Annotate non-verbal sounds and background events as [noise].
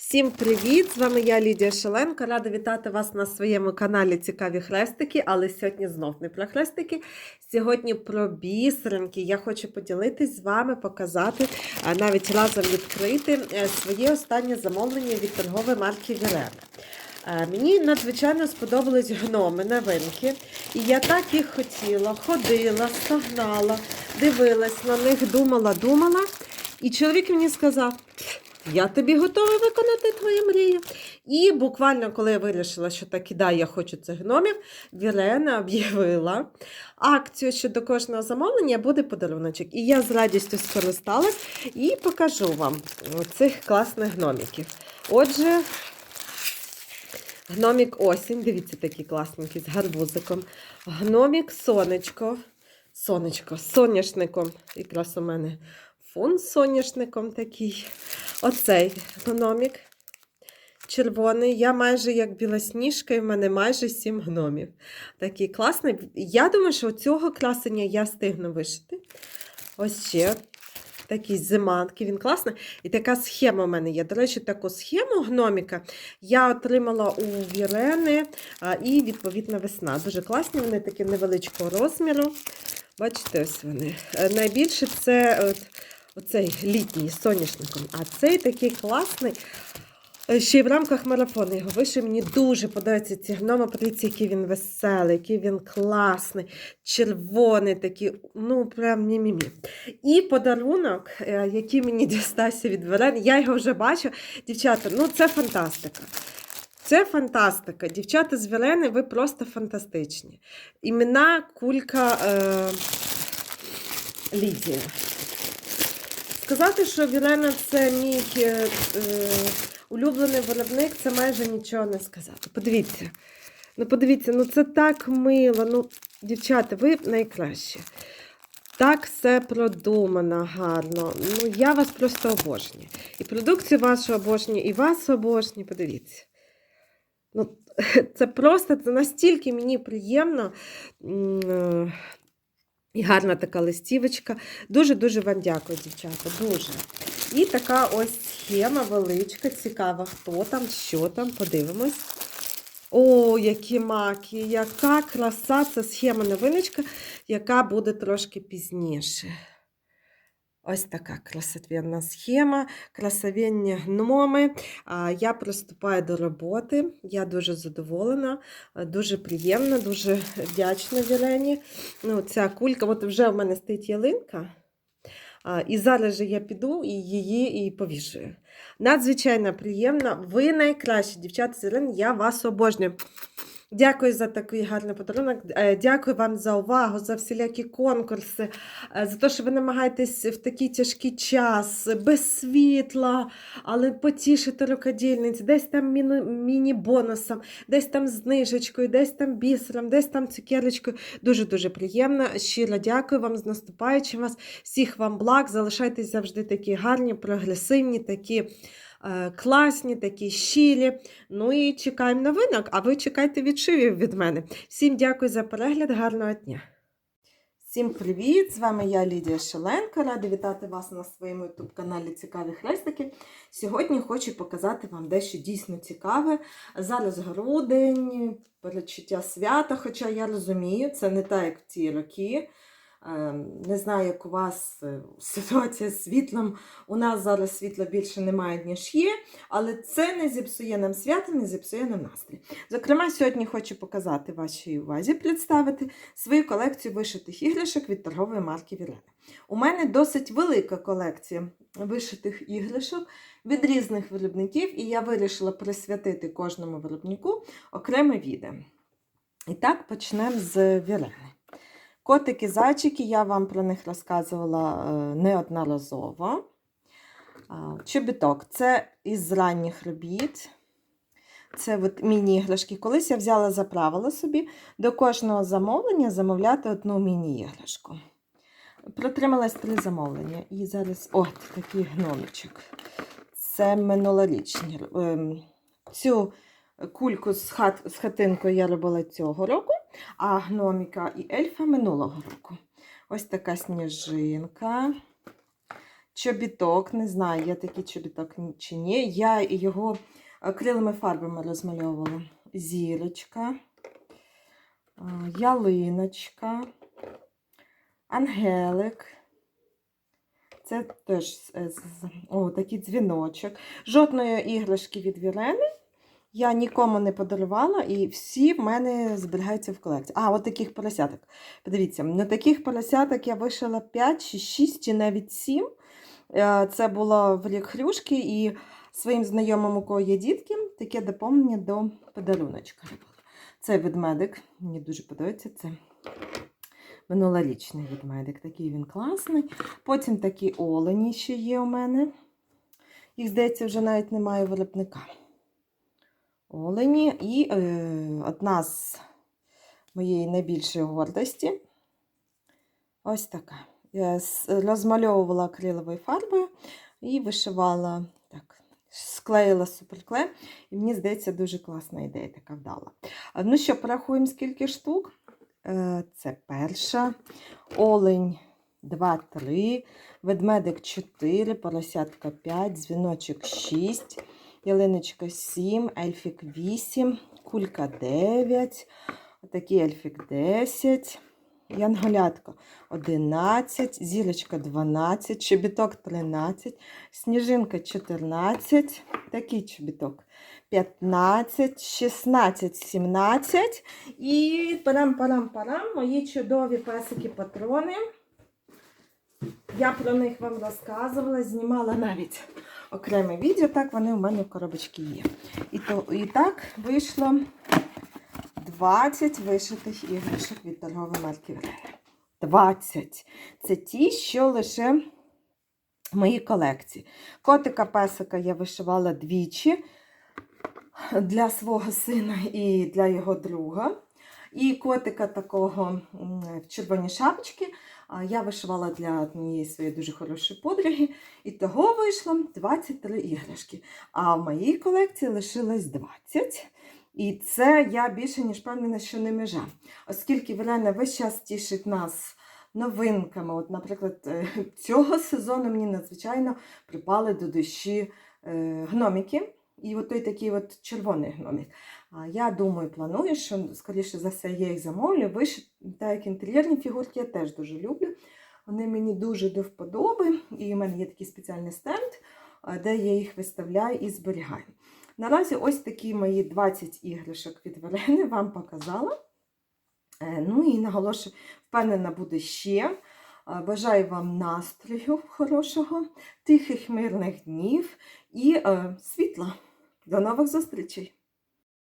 Всім привіт! З вами я Лідія Шаленко. Рада вітати вас на своєму каналі Цікаві хрестики, але сьогодні знов не про хрестики. Сьогодні про бісеринки. Я хочу поділитись з вами, показати, навіть разом відкрити е, своє останнє замовлення від торгової марки Вірена. Е, Мені надзвичайно сподобались гноми новинки, і я так їх хотіла, ходила, стогнала, дивилась на них, думала, думала. І чоловік мені сказав: я тобі готова виконати твою мрію. І буквально, коли я вирішила, що так і да, я хочу цих гномів, Вірена об'явила акцію, що до кожного замовлення буде подаруночок. І я з радістю скористалась і покажу вам цих класних гноміків. Отже, гномік осінь, дивіться, такі класненькі з гарбузиком. Гномік сонечко. Сонечко соняшником. Якраз у мене фон з соняшником такий. Оцей гномік червоний. Я майже як білосніжка, і в мене майже сім гномів. Такий класний. Я думаю, що цього красення я встигну вишити. Ось ще такі зиманки, він класний. І така схема в мене є. До речі, таку схему гноміка я отримала у Вірени і, відповідно, весна. Дуже класні, вони такі невеличкого розміру. Бачите, ось вони. Е, Найбільше це от, оцей літній з соняшником. А цей такий класний. Е, Ще й в рамках марафону його вийшов. Мені дуже подобаються ці. Подивіться, який він веселий, який він класний, червоний такий, ну прям мі-мі-мі. І подарунок, е, який мені [laughs] дістався від Верен, я його вже бачу. Дівчата, ну це фантастика. Це фантастика. Дівчата з Вірени, ви просто фантастичні. Імена Кулька е, Лідія. Сказати, що Вірена це мій е, е, улюблений виробник, це майже нічого не сказати. Подивіться. Ну, подивіться, ну це так мило. Ну, дівчата, ви найкраще. Так все продумано гарно. Ну, я вас просто обожнюю. І продукцію вашу обожнюю, і вас обожнюю. Подивіться. Ну, [laughs] це просто це настільки мені приємно. І гарна така листівочка. Дуже-дуже вам дякую, дівчата. Дуже. І така ось схема величка, цікава, хто там, що там, подивимось. О, які маки, яка краса! Це схема новиночка, яка буде трошки пізніше. Ось така красотвенна схема, красивенні гноми. Я приступаю до роботи. Я дуже задоволена, дуже приємна, дуже вдячна Вірені. Ну, ця кулька, от вже в мене стоїть ялинка. І зараз же я піду і її і повішую. Надзвичайно приємно. Ви найкращі, дівчата з я вас обожнюю. Дякую за такий гарний подарунок. Е, Дякую вам за увагу, за всілякі конкурси, е, за те, що ви намагаєтесь в такий тяжкий час, без світла, але потішити рукодільниць, десь там міні-бонусом, десь там знижечкою, десь там бісером, десь там цукерочкою. Дуже-дуже приємно. Щиро дякую вам з наступаючим вас. Всіх вам благ. Залишайтесь завжди такі гарні, прогресивні, такі. Е, Класні, такі щирі. Ну і чекаємо новинок, а ви чекайте відшивів від мене. Всім дякую за перегляд, гарного дня. Всім привіт! З вами я Лідія Шаленко. Рада вітати вас на своєму youtube каналі Цікаві хрестики. Сьогодні хочу показати вам дещо дійсно цікаве. Зараз грудень, передчуття свята, хоча я розумію, це не так, як в ті роки. Е, Не знаю, як у вас е, ситуація з світлом. У нас зараз світла більше немає, ніж є, але це не зіпсує нам свято, не зіпсує нам настрій. Зокрема, сьогодні хочу показати вашій увазі, представити свою колекцію вишитих іграшок від торгової марки Вірена. У мене досить велика колекція вишитих іграшок від різних виробників, і я вирішила присвятити кожному виробнику окреме відео. І так почнемо з Вірени. Котики, зайчики, я вам про них розказувала е, неодноразово. Чобіток це із ранніх робіт. Це от міні-іграшки. Колись я взяла за правило собі до кожного замовлення замовляти одну міні-іграшку. Протрималась три замовлення. І зараз от такий гномичок. Це минулорічні. Ем, Цю кульку з, хат, з хатинкою я робила цього року, а гноміка і ельфа минулого року. Ось така сніжинка. чобіток. Не знаю, є такий чобіток чи ні. Я його акриловими фарбами розмальовувала. Зірочка, ялиночка, ангелик. Це теж з- о, такий дзвіночок. Жодної іграшки від Вірени я нікому не подарувала, і всі в мене зберігаються в колекції. А, от таких поросяток. Подивіться, на таких поросяток я вишила 5 чи 6, чи навіть 7. Е, Це було в рік хрюшки, і своїм знайомим, у кого є дітки, таке доповнення до подаруночка. Це ведмедик, мені дуже подобається. Це минулорічний ведмедик. Такий він класний. Потім такі олені ще є у мене. Їх, здається, вже навіть немає виробника. Олені. І е, одна з моєї найбільшої гордості. Ось така. Я розмальовувала акриловою фарбою і вишивала так. Склеїла суперклей, і мені здається, дуже класна ідея така вдала. Ну що, порахуємо, скільки штук. Е, Це перша, олень 2, 3, ведмедик 4, поросятка 5, дзвіночок 6, ялиночка 7, ельфік 8, кулька 9, отакий ельфік 10, янголятка 11, зірочка 12, чобіток 13, сніжинка 14, такий чобіток 15, 16, 17 і парам-парам-парам, мої чудові песики-патрони. Я про них вам розказувала, знімала навіть окреме відео, так вони у мене в коробочці є. І, то, і так вийшло 20 вишитих іграшок від торгової марки Врена. 20. Це ті, що лише в моїй колекції. Котика песика я вишивала двічі для свого сина і для його друга. І котика такого в червоній шапочці я вишивала для однієї своєї дуже хорошої подруги. І того вийшло 23 іграшки. А в моїй колекції лишилось 20. І це я більше ніж впевнена, що не межа. Оскільки Верена весь час тішить нас новинками. От, наприклад, е, цього сезону мені надзвичайно припали до душі е, гноміки. І от той такий от червоний гномік. Я думаю, планую, що, скоріше за все, я їх замовлю. Вишити, так як інтер'єрні фігурки я теж дуже люблю. Вони мені дуже до вподоби. І в мене є такий спеціальний стенд, де я їх виставляю і зберігаю. Наразі ось такі мої 20 іграшок від Варени вам показала. Е, Ну і наголошую, впевнена, буде ще. Бажаю вам настрою хорошого, тихих мирних днів і е, світла. До нових зустрічей!